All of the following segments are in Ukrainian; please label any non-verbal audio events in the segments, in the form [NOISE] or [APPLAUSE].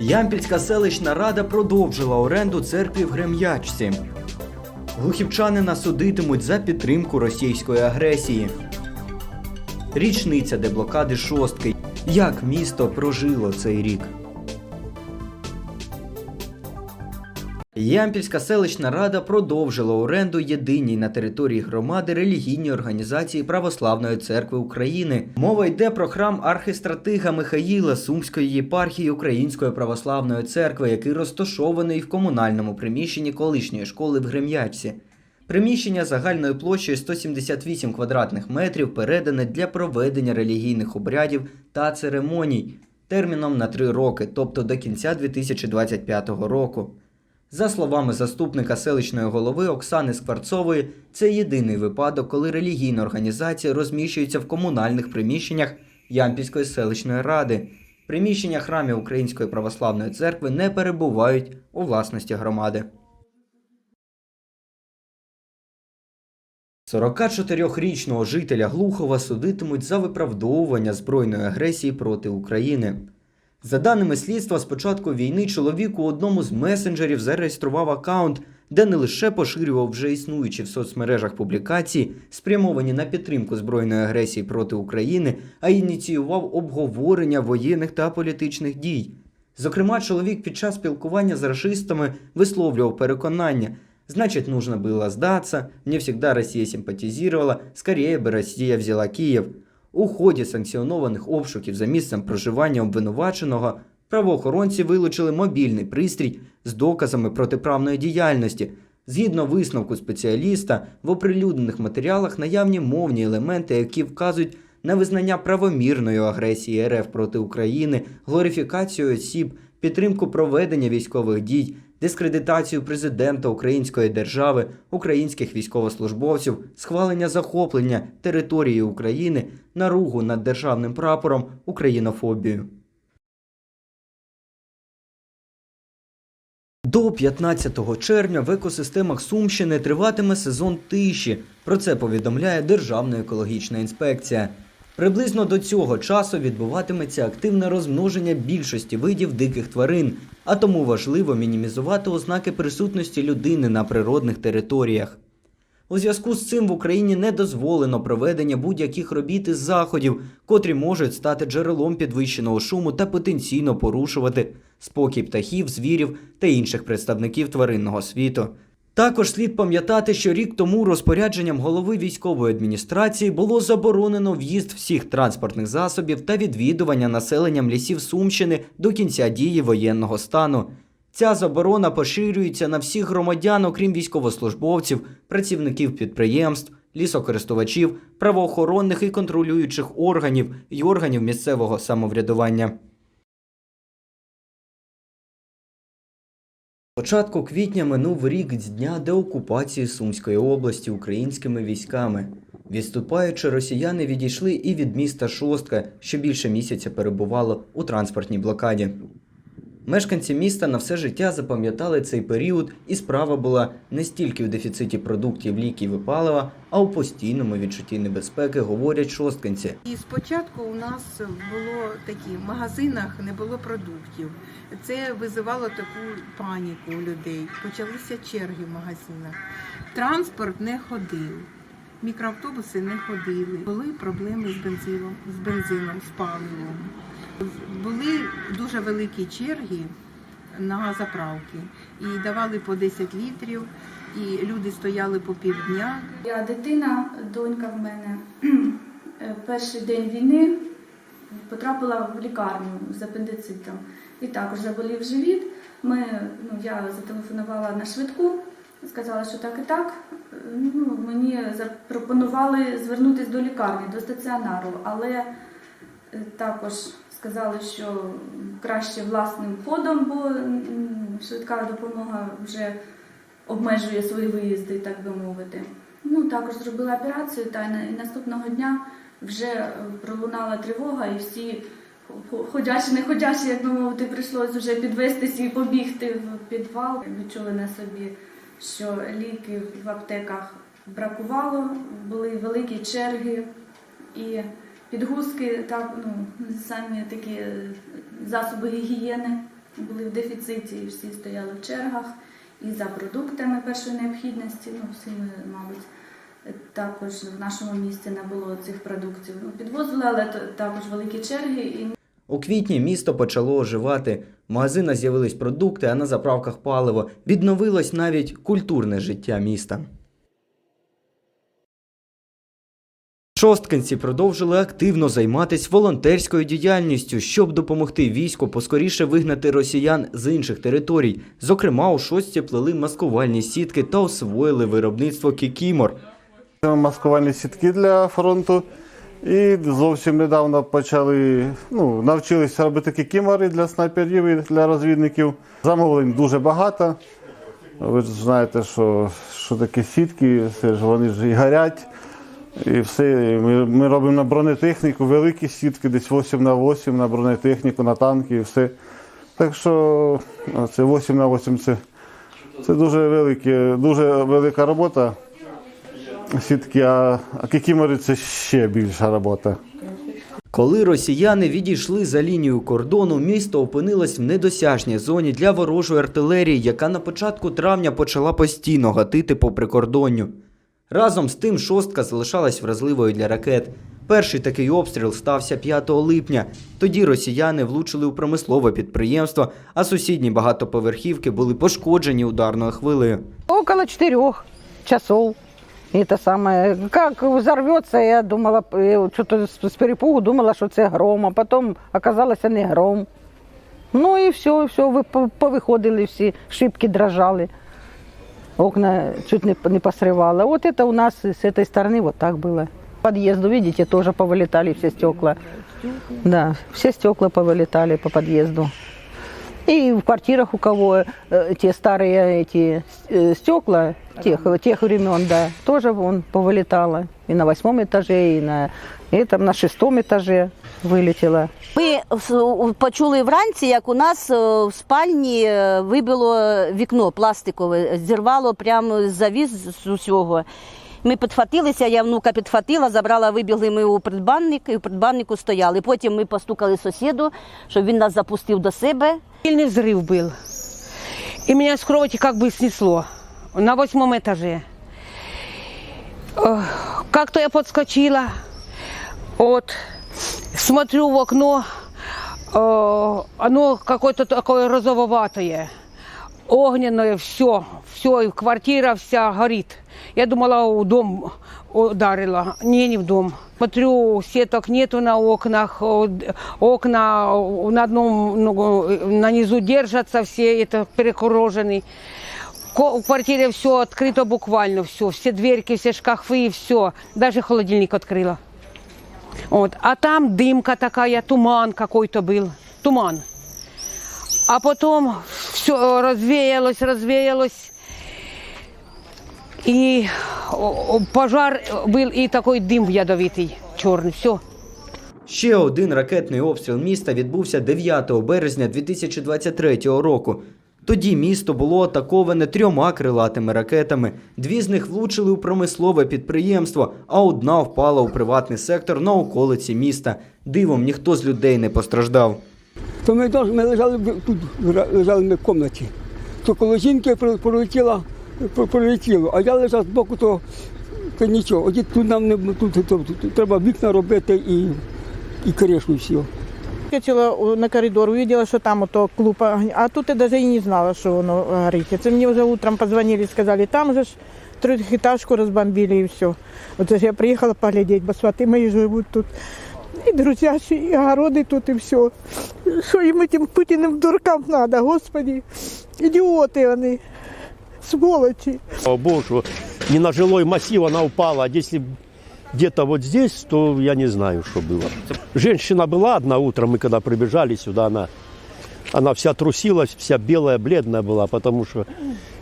Ямпільська селищна рада продовжила оренду церкві в Грем'ячці. Глухівчанина судитимуть за підтримку російської агресії. Річниця деблокади шостки. Як місто прожило цей рік? Ямпільська селищна рада продовжила оренду єдиній на території громади релігійній організації Православної церкви України. Мова йде про храм архистратига Михаїла Сумської єпархії Української православної церкви, який розташований в комунальному приміщенні колишньої школи в Грем'ячці. Приміщення загальною площею 178 квадратних метрів передане для проведення релігійних обрядів та церемоній терміном на три роки, тобто до кінця 2025 року. За словами заступника селищної голови Оксани Скварцової, це єдиний випадок, коли релігійна організація розміщується в комунальних приміщеннях Ямпільської селищної ради. Приміщення храмів Української православної церкви не перебувають у власності громади. 44-річного жителя Глухова судитимуть за виправдовування збройної агресії проти України. За даними слідства, з початку війни чоловік у одному з месенджерів зареєстрував аккаунт, де не лише поширював вже існуючі в соцмережах публікації, спрямовані на підтримку збройної агресії проти України, а й ініціював обговорення воєнних та політичних дій. Зокрема, чоловік під час спілкування з расистами висловлював переконання, значит, нужно было сдаться, мне всегда Россия симпатизировала, скорее бы Россия взяла Київ. У ході санкціонованих обшуків за місцем проживання обвинуваченого правоохоронці вилучили мобільний пристрій з доказами протиправної діяльності. Згідно висновку спеціаліста, в оприлюднених матеріалах наявні мовні елементи, які вказують на визнання правомірної агресії РФ проти України, глорифікацію осіб, підтримку проведення військових дій, дискредитацію президента Української держави, українських військовослужбовців, схвалення захоплення території України, наругу над державним прапором, українофобію. До 15 червня в екосистемах Сумщини триватиме сезон тиші. Про це повідомляє Державна екологічна інспекція. Приблизно до цього часу відбуватиметься активне розмноження більшості видів диких тварин, а тому важливо мінімізувати ознаки присутності людини на природних територіях. У зв'язку з цим в Україні не дозволено проведення будь-яких робіт із заходів, котрі можуть стати джерелом підвищеного шуму та потенційно порушувати спокій птахів, звірів та інших представників тваринного світу. Також слід пам'ятати, що рік тому розпорядженням голови військової адміністрації було заборонено в'їзд всіх транспортних засобів та відвідування населенням лісів Сумщини до кінця дії воєнного стану. Ця заборона поширюється на всіх громадян, окрім військовослужбовців, працівників підприємств, лісокористувачів, правоохоронних і контролюючих органів і органів місцевого самоврядування. Початку квітня минув рік з дня деокупації Сумської області українськими військами. Відступаючи, росіяни відійшли і від міста Шостка, що більше місяця перебувало у транспортній блокаді. Мешканці міста на все життя запам'ятали цей період, і справа була не стільки в дефіциті продуктів, ліків і палива, а у постійному відчутті небезпеки, говорять шостканці. І спочатку у нас було такі в магазинах не було продуктів. Це визивало таку паніку у людей. Почалися черги в магазинах. Транспорт не ходив, мікроавтобуси не ходили. Були проблеми з бензином, з бензином, з паливом. Були дуже великі черги на заправки і давали по 10 літрів, і люди стояли по півдня. Я дитина, донька в мене. [CLEARS THROAT] Перший день війни потрапила в лікарню з апендицитом і також заболів живіт. Ми, ну, я зателефонувала на швидку, сказала, що так і так. Ну, мені запропонували звернутися до лікарні, до стаціонару, але е, також сказали, що краще власним ходом, бо швидка допомога вже обмежує свої виїзди, так би мовити. Ну, також зробила операцію, та і наступного дня вже е, пролунала тривога, і всі ходячі, не ходячі, як би мовити, прийшлось вже підвестися і побігти в підвал. Відчули на собі, що ліків в аптеках бракувало, були великі черги і підгузки, так, ну, самі такі засоби гігієни. були в дефіциті, і всі стояли в чергах і за продуктами першої необхідності. Ну, всі ми, мабуть, також в нашому місті не було цих продуктів. Ну, підвозили, але також великі черги. І У квітні місто почало оживати. В магазинах з'явились продукти, а на заправках паливо. Відновилось навіть культурне життя міста. Шосткинці продовжили активно займатися волонтерською діяльністю, щоб допомогти війську поскоріше вигнати росіян з інших територій. Зокрема, у шостці плели маскувальні сітки та освоїли виробництво кікімор. маскувальні сітки для фронту. І зовсім недавно почали, ну, навчилися робити кікімори для снайперів і для розвідників. Замовлень дуже багато. Ви ж знаєте, що, що таке сітки, все ж вони ж і горять. І все. Ми, ми робимо на бронетехніку великі сітки, десь 8 на 8 на бронетехніку, на танки і все. Так що це 8 на 8 це, це дуже, велике, дуже велика робота сітки, а кікімори це ще більша робота. Коли росіяни відійшли за лінію кордону, місто опинилось в недосяжній зоні для ворожої артилерії, яка на початку травня почала постійно гатити по прикордонню. Разом з тим шостка залишалась вразливою для ракет. Перший такий обстріл стався 5 липня. Тоді росіяни влучили у промислове підприємство, а сусідні багатоповерхівки були пошкоджені ударною хвилею. Около четырех часов. Это самое, как взорвется, я думала, э, что-то с с перепугу думала, що це гром, а потім оказалося не гром. Ну і все, все, ви по- повиходили всі, шибки дрожали, окна чуть не, не посрывало. Вот это у нас с этой стороны вот так было. К подъезду, видите, тоже повылетали все стекла. Да, все стекла повылетали по подъезду. И в квартирах у кого э, те старые эти э, стекла тех, тех времен, да, тоже вон повылетало. И на восьмом этаже, и на этом, на шестом этаже вылетело. Ми в- почули вранці, як у нас е, в спальні е, вибило вікно пластикове, зірвало прямо завіс з усього. Ми підхватилися, я внука підхватила, забрала, вибігли ми у придбанник, і в придбаннику стояли. Потім ми постукали сусіду, щоб він нас запустив до себе. Сильный взрыв был. И меня с кровати как бы снесло на восьмом этаже. Ох, Как-то я подскочила, вот, смотрю в окно, э, оно какое-то такое розововатое, огненное, все, все, и квартира вся горит. Я думала, у дом ударила, не, не в дом. Смотрю, сеток нету на окнах, о, д- окна о, на одном, ну, на низу держатся все, это перекороженный. Ко- В квартире все открыто буквально, все, все дверки, все шкафы, все, даже холодильник открыла. Вот. А там дымка такая, туман какой-то был, туман. А потом все развеялось, развеялось. И о, о, пожар был и такой дым ядовитый, черный, все. Ще один ракетний обстріл міста відбувся 9 березня 2023 року. Тоді місто було атаковане трьома крилатими ракетами. Дві з них влучили у промислове підприємство, а одна впала у приватний сектор на околиці міста. Дивом ніхто з людей не постраждав. То ми, теж- ми лежали в- тут, лежа- лежали ми в кімнаті. То коло жінки про- пролетіла, про- пролетіло, а я лежав збоку, то, то нічого. От тут нам не тут, тут, тут, тут треба вікна робити і, і кришу і все. Вискочила о, на коридор, увидела, что там ото клуб огня. А тут я даже и не знала, что воно горит. Это мне уже утром позвонили, сказали, там же ж трехэтажку разбомбили и все. Вот же я приехала поглядеть, бо сваты мои живут тут. И друзья, и огороды тут, и все. Что им этим Путиным дуркам надо, господи. Идиоты они, сволочи. Слава Богу, что не на жилой массив она упала, а если где-то вот здесь, то я не знаю, что было. Женщина была одна утром, мы когда прибежали сюда, она, она вся трусилась, вся белая, бледная была, потому что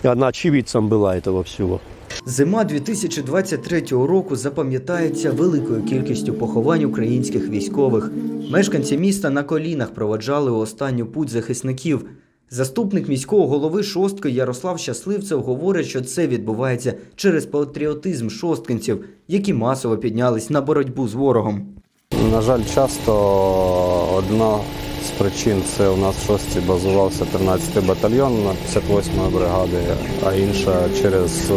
она очевидцем была этого всего. Зима 2023 року запам'ятається великою кількістю поховань українських військових. Мешканці міста на колінах проводжали останню путь захисників. Заступник міського голови шостки Ярослав Щасливцев говорить, що це відбувається через патріотизм шосткинців, які масово піднялись на боротьбу з ворогом. На жаль, часто одна з причин це у нас в шості базувався 13-й батальйон на 58-ї бригади, а інша через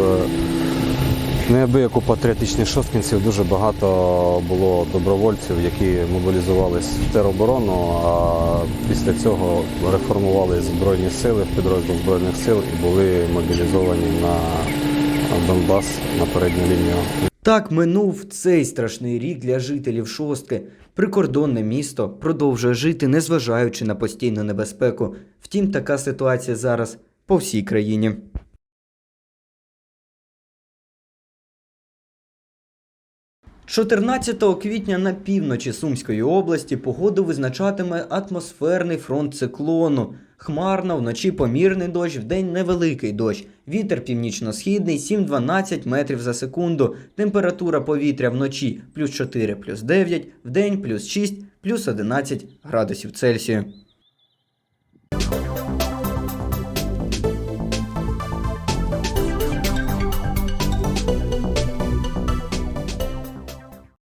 неабияку патріотичність шосткінців дуже багато було добровольців, які мобілізувались в тероборону, а після цього реформували Збройні сили в підрозділ Збройних сил і були мобілізовані на Донбас на передню лінію Так минув цей страшний рік для жителів шостки. Прикордонне місто продовжує жити, незважаючи на постійну небезпеку. Втім, така ситуація зараз по всій країні. 14 квітня на півночі Сумської області погоду визначатиме атмосферний фронт циклону. Хмарно, вночі помірний дощ, вдень невеликий дощ. Вітер північно-східний 7-12 метрів за секунду. Температура повітря вночі плюс 4, плюс 9, вдень плюс 6, плюс 11 градусів Цельсію.